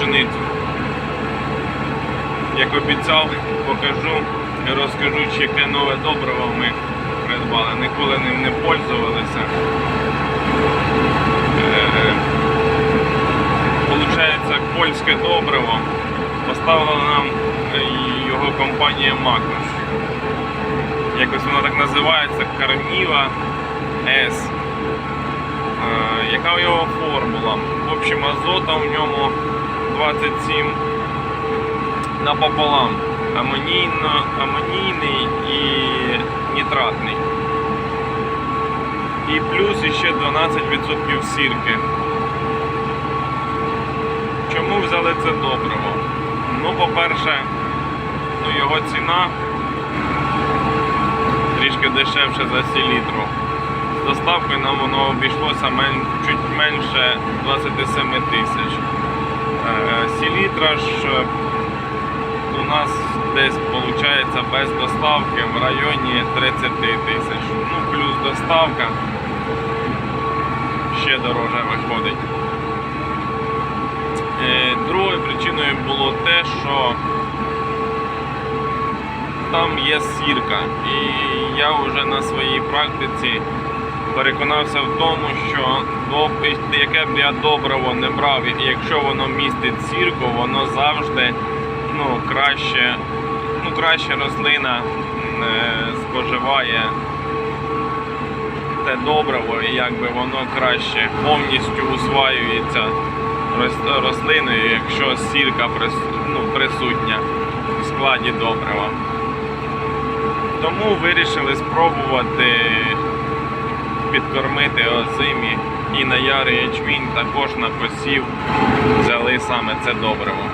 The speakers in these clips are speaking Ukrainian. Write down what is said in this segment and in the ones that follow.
пшеницю. Як обіцяв, покажу і розкажу, чи яке нове добриво ми придбали. Ніколи ним не пользувалися. Е, Получається, польське добриво поставила нам його компанія Макрош. Якось воно так називається Карніва С. Е, Яка його формула? В общем, азота в ньому 27 напополам. Амонійно, амонійний і нітратний. І плюс ще 12% сірки. Чому взяли це добриво? Ну, по-перше, ну, його ціна трішки дешевше за селітру. З доставкою нам воно обійшлося мен- чуть менше 27 тисяч. Е, ж е, у нас десь виходить без доставки в районі 30 тисяч. Ну, плюс доставка ще дороже виходить. Е, Другою причиною було те, що там є сірка. І я вже на своїй практиці переконався в тому, що яке б я добриво не брав, і якщо воно містить сірку, воно завжди ну, краще, ну, краще рослина е, споживає те добриво, і якби воно краще повністю усваюється рослиною, якщо сірка ну, присутня в складі добрива. Тому вирішили спробувати підкормити озимі і на ярий ячмінь також на посів взяли саме це добриво.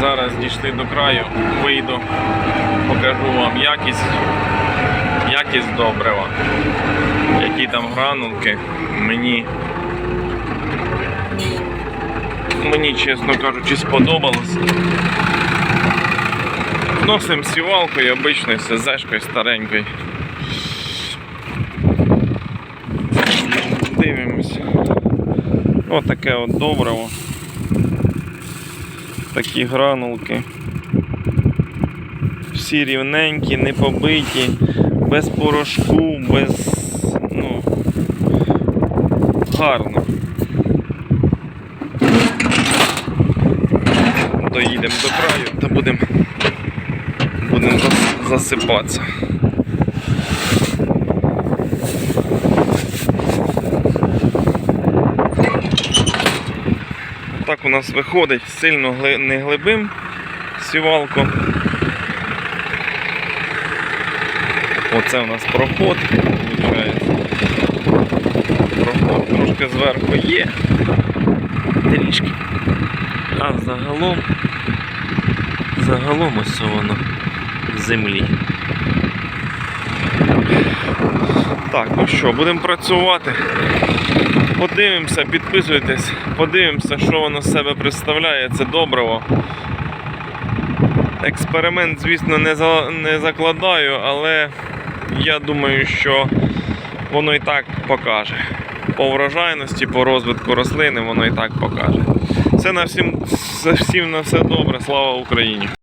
Зараз дійшли до краю, вийду, покажу вам якість, якість добрива. Які там гранулки мені, мені, чесно кажучи, сподобалось. Носим сівалкою обичною СЗшкою старенькою. Отаке от добриво. Такі гранулки. Всі рівненькі, не побиті, без порошку, без. ну. Гарно. Доїдемо до краю та будемо будемо засипатися. Так у нас виходить сильно не глибим сівалку. Оце у нас проход. Проход трошки зверху є. Трішки. А загалом, загалом ось воно землі. Так, ну що, будемо працювати. Подивимося, підписуйтесь, подивимося, що воно з себе представляє. Це добриво. Експеримент, звісно, не, за, не закладаю, але я думаю, що воно і так покаже. По врожайності, по розвитку рослини воно і так покаже. Це на всім, всім на все добре. Слава Україні!